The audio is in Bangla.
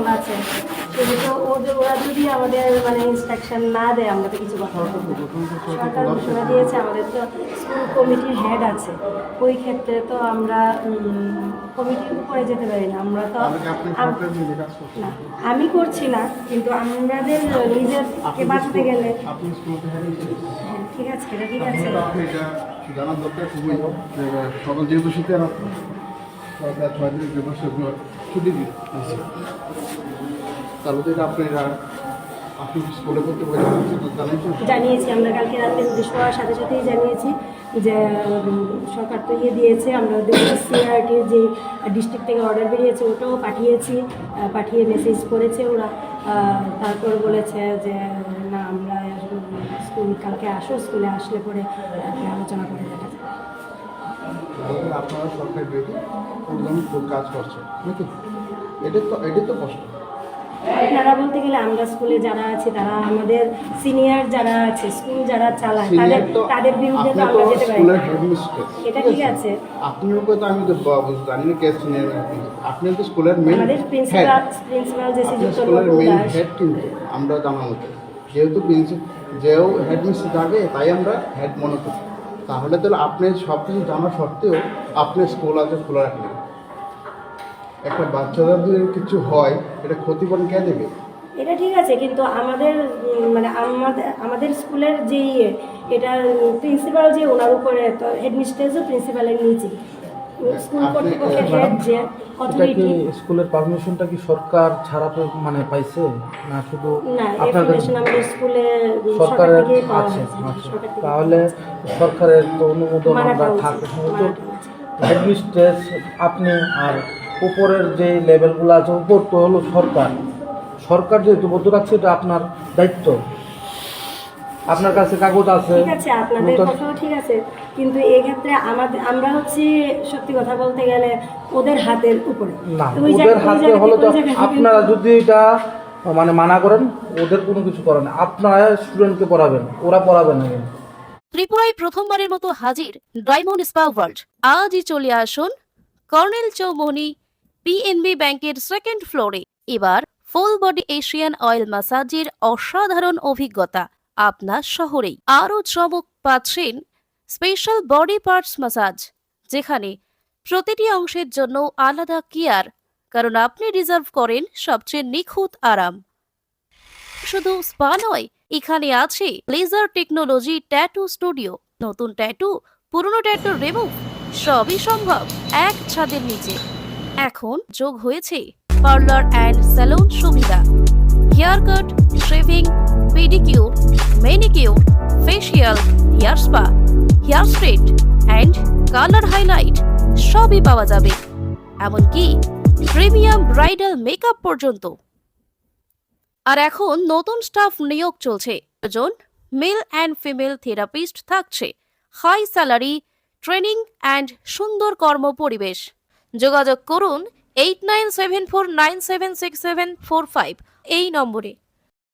যখন আছে? সেহেতু ওরা যদি আমাদের মানে ইনস্ট্রাকশন না দেয় আমরা তো কিছু কথা। সরকার ঘোষণা দিয়েছে আমাদের তো স্কুল কমিটির হেড আছে। ওই ক্ষেত্রে তো আমরা কমিটির উপরে যেতে পারি না। আমরা তো আমি করছি না কিন্তু আমাদের নিজেরকে বাঁচতে গেলে স্কুল হ্যাঁ, ঠিক আছে ঠিক আছে। জানার দরকার খুবই। যে যেহেতু শীতের সরকার ছয় দিন যে বছর ছুটি দিচ্ছে। তাহলে তো এটা আপনি আপনি স্কুলে করতে পারেন জানিয়েছি আমরা কালকে রাতে নোটিশ পাওয়ার সাথে সাথেই জানিয়েছি যে সরকার তো ইয়ে দিয়েছে আমরা সিআরটির যে ডিস্ট্রিক্ট থেকে অর্ডার বেরিয়েছে ওটাও পাঠিয়েছি পাঠিয়ে মেসেজ করেছে ওরা। তারপর বলেছে যে না আমরা স্কুল কালকে আসো স্কুলে আসলে পরে আলোচনা করে তাহলে আপনারা সরকারি বিরোধী প্রোগ্রাম কাজ করছেন নাকি? এটা তো এটা তো কষ্ট। আপনারা বলতে গেলে আমরা স্কুলে যারা আছে তারা আমাদের সিনিয়র যারা আছে স্কুল যারা চালায় তাদের তাদের বিরুদ্ধে তো আমরা যেতে পারি এটা ঠিক আছে। আপনার উপরে তো আমি তো জানি না কে সিনিয়র আপনি তো স্কুলের মেন আমাদের প্রিন্সিপাল প্রিন্সিপাল যে আপনি শ্রীযুক্ত স্কুলের মেইন হেড কিন্তু আমরা জানা মতো যেহেতু প্রিন্সিপাল যেও হেডমিস্ট্রেস থাকে তাই আমরা হেড মনে করি। তাহলে তো আপনি সব কিছু জানা সত্ত্বেও আপনি স্কুল আজকে খোলা রাখলেন একটা বাচ্চাদের যদি কিছু হয়, এটা ক্ষতিপূরণ কে দেবে? এটা ঠিক আছে, কিন্তু আমাদের মানে আমাদের আমাদের স্কুলের যে ইয়ে এটা প্রিন্সিপাল যে ওনার উপরে, তো হেডমিস্ট্রেসও প্রিন্সিপালের নিচে। স্কুল আপনি, কর্তৃপক্ষের যে অথরিটি স্কুলের পারমিশনটা কি সরকার ছাড়া পে- মানে পাইছে? না শুধু আমাদের স্কুলে সরকার সরকারের থেকে আছে আচ্ছা। তাহলে সরকারের তো অনুমোদন আমরা থাকে। হেডমিস্ট্রেস আপনি আর উপরের যে লেভেলগুলো আছে উপর তো হলো সরকার। সরকার যেহেতু বদ্ধ রাখছে এটা আপনার দায়িত্ব। আপনার কাছে কাগজ আছে? ঠিক আছে আপনাদের কথাও ঠিক আছে কিন্তু এক্ষেত্রে আমাদের আমরা হচ্ছি সত্যি কথা বলতে গেলে ওদের হাতের উপরে। না ওদের হাতে হলো তো আপনারা যদি এটা মানে মানা করেন ওদের কোনো কিছু করেন আপনারা স্টুডেন্টকে পড়াবেন ওরা পড়াবে না। ত্রিপুরায় প্রথমবারের মতো হাজির ডায়মন্ড স্পা ওয়ার্ল্ড। আজই চলে আসুন কর্নেল চৌমনি পিএনবি ব্যাংকের সেকেন্ড ফ্লোরে এবার ফুল বডি এশিয়ান অয়েল ম্যাসাজের অসাধারণ অভিজ্ঞতা। আপনার শহরেই। আরও চমক পাচ্ছেন স্পেশাল বডি পার্টস ম্যাসাজ যেখানে প্রতিটি অংশের জন্য আলাদা কেয়ার কারণ আপনি রিজার্ভ করেন সবচেয়ে নিখুঁত আরাম। শুধু স্পা নয়, এখানে আছে লেজার টেকনোলজি ট্যাটু স্টুডিও নতুন ট্যাটু পুরনো ট্যাটু রিমুভ সবই সম্ভব এক ছাদের নিচে। এখন যোগ হয়েছে পার্লার অ্যান্ড স্যালুন সুবিধা। Hair cut shaving pedicure manicure facial hair spa hair straight and colour highlight সবই পাওয়া যাবে। এমনকি প্রিমিয়াম ব্রাইডাল মেকআপ পর্যন্ত। আর এখন নতুন স্টাফ নিয়োগ চলছে। জন মেল অ্যান্ড ফিমেল থেরাপিস্ট থাকছে। হাই স্যালারি ট্রেনিং অ্যান্ড সুন্দর কর্ম পরিবেশ। যোগাযোগ করুন eight nine seven four nine seven six seven four five এই নম্বরে।